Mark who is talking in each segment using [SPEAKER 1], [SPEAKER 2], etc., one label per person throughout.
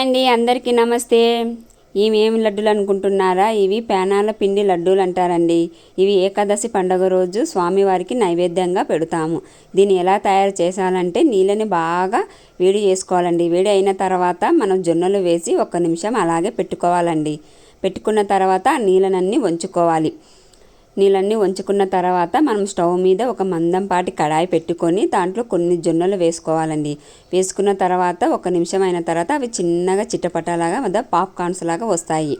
[SPEAKER 1] Hi అండి అందరికీ నమస్తే. ఇవి ఏమి లడ్డూలు అనుకుంటున్నారా? ఇవి పేనాల పిండి లడ్డూలు అంటారండి. ఇవి ఏకాదశి పండుగ రోజు స్వామివారికి నైవేద్యంగా పెడతాము. దీన్ని ఎలా తయారు చేసాలంటే నీళ్ళని బాగా వేడి చేసుకోవాలండి. వేడి అయిన తర్వాత మనం జొన్నలు వేసి ఒక్క నిమిషం అలాగే పెట్టుకోవాలండి. పెట్టుకున్న తర్వాత ఆ నీళ్ళనన్నీ వంచుకోవాలి. నీళ్ళన్నీ వంచుకున్న తర్వాత మనం స్టవ్ మీద ఒక మందంపాటి కడాయి పెట్టుకొని దాంట్లో కొన్ని జొన్నలు వేసుకోవాలండి. వేసుకున్న తర్వాత ఒక నిమిషం అయిన తర్వాత అవి చిన్నగా చిట్టపట్టలాగా వద్ద పాప్కార్న్స్ లాగా వస్తాయి.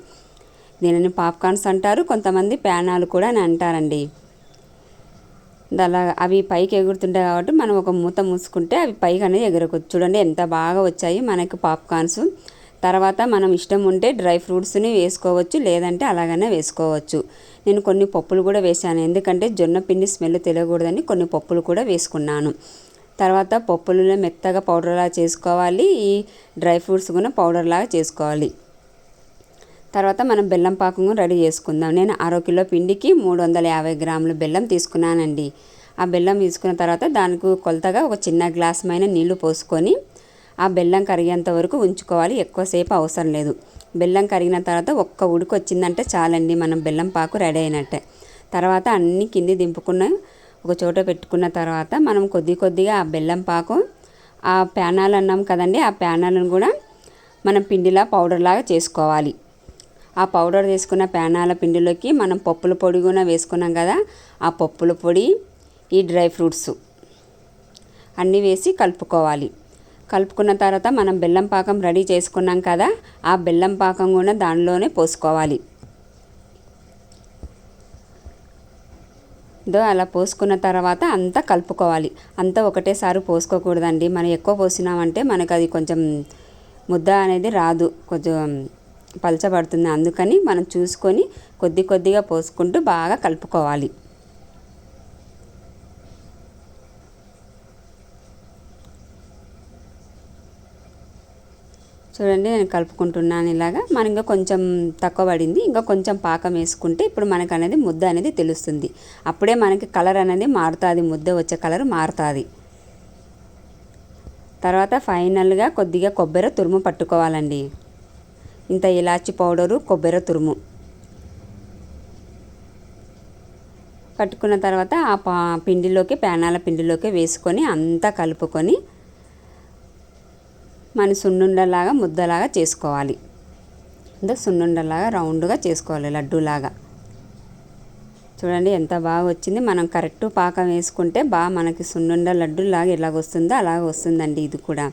[SPEAKER 1] దీనిని పాప్కార్న్స్ అంటారు కొంతమంది ప్యానాలు కూడా అని అంటారండి. అలా అవి పైకి ఎగురుతుంటాయి కాబట్టి మనం ఒక మూత మూసుకుంటే అవి పైకి అనేది ఎగురకు చూడండి ఎంత బాగా వచ్చాయి మనకి పాప్కార్న్స్. తర్వాత మనం ఇష్టం ఉంటే డ్రై ఫ్రూట్స్ని వేసుకోవచ్చు లేదంటే అలాగనే వేసుకోవచ్చు. నేను కొన్ని పప్పులు కూడా వేసాను ఎందుకంటే జొన్న పిండి స్మెల్ తెలియకూడదని కొన్ని పప్పులు కూడా వేసుకున్నాను. తర్వాత పప్పులలో మెత్తగా పౌడర్లా చేసుకోవాలి. ఈ డ్రై ఫ్రూట్స్ కూడా పౌడర్లాగా చేసుకోవాలి. తర్వాత మనం బెల్లం పాకం రెడీ చేసుకుందాం. నేను అర కిలో పిండికి మూడు వందల యాభై గ్రాముల బెల్లం తీసుకున్నానండి. ఆ బెల్లం తీసుకున్న తర్వాత దానికి కొలతగా ఒక చిన్న గ్లాస్ మైన నీళ్ళు పోసుకొని ఆ బెల్లం కరిగేంత వరకు ఉంచుకోవాలి. ఎక్కువసేపు అవసరం లేదు. బెల్లం కరిగిన తర్వాత ఒక్క ఉడుకు వచ్చిందంటే చాలండి. మనం బెల్లం పాకు రెడీ అయినట్టే. తర్వాత అన్ని కింది దింపుకున్న ఒక చోట పెట్టుకున్న తర్వాత మనం కొద్ది కొద్దిగా ఆ బెల్లం పాకు ఆ ప్యానాలు అన్నాం కదండి ఆ ప్యానాలను కూడా మనం పిండిలా పౌడర్లాగా చేసుకోవాలి. ఆ పౌడర్ తీసుకున్న ప్యానాల పిండిలోకి మనం పప్పుల పొడి కూడా వేసుకున్నాం కదా ఆ పప్పుల పొడి ఈ డ్రై ఫ్రూట్స్ అన్నీ వేసి కలుపుకోవాలి. కలుపుకున్న తర్వాత మనం బెల్లం పాకం రెడీ చేసుకున్నాం కదా ఆ బెల్లం పాకం కూడా దానిలోనే పోసుకోవాలి. దో అలా పోసుకున్న తర్వాత అంతా కలుపుకోవాలి. అంతా ఒకటేసారి పోసుకోకూడదండి. మనం ఎక్కువ పోసినామంటే మనకు అది కొంచెం ముద్ద అనేది రాదు. కొంచెం పలచబడుతుంది. అందుకని మనం చూసుకొని కొద్ది కొద్దిగా పోసుకుంటూ బాగా కలుపుకోవాలి. చూడండి నేను కలుపుకుంటున్నాను ఇలాగా. మనం ఇంకా కొంచెం తక్కువ పడింది. ఇంకా కొంచెం పాకం వేసుకుంటే ఇప్పుడు మనకు అనేది ముద్ద అనేది తెలుస్తుంది. అప్పుడే మనకి కలర్ అనేది మారుతుంది. ముద్ద వచ్చే కలర్ మారుతుంది. తర్వాత ఫైనల్గా కొద్దిగా కొబ్బరి తురుము పట్టుకోవాలండి. ఇంత ఇలాచి పౌడరు కొబ్బరి తురుము. పట్టుకున్న తర్వాత ఆ పా పిండిలోకి పేనాల పిండిలోకి వేసుకొని అంతా కలుపుకొని మన సున్నుండలాగా ముద్దలాగా చేసుకోవాలి. అంటే సున్నుండలాగా రౌండ్గా చేసుకోవాలి లడ్డూలాగా. చూడండి ఎంత బాగా వచ్చింది. మనం కరెక్ట్ పాకం వేసుకుంటే బాగా మనకి సున్నుండ లడ్డూలాగా ఎలాగ వస్తుందో అలాగ వస్తుందండి ఇది కూడా.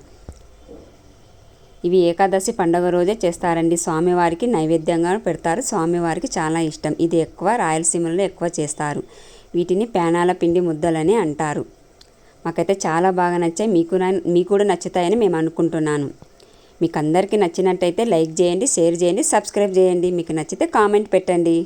[SPEAKER 1] ఇవి ఏకాదశి పండుగ రోజే చేస్తారండి. స్వామివారికి నైవేద్యంగా పెడతారు. స్వామివారికి చాలా ఇష్టం. ఇది ఎక్కువ రాయలసీమలో ఎక్కువ చేస్తారు. వీటిని పేనాల పిండి ముద్దలని అంటారు. మాకైతే చాలా బాగా నచ్చాయి. మీకు మీకు కూడా నచ్చుతాయని మేము అనుకుంటున్నాను. మీకు అందరికీ నచ్చినట్టయితే లైక్ చేయండి షేర్ చేయండి సబ్స్క్రైబ్ చేయండి. మీకు నచ్చితే కామెంట్ పెట్టండి.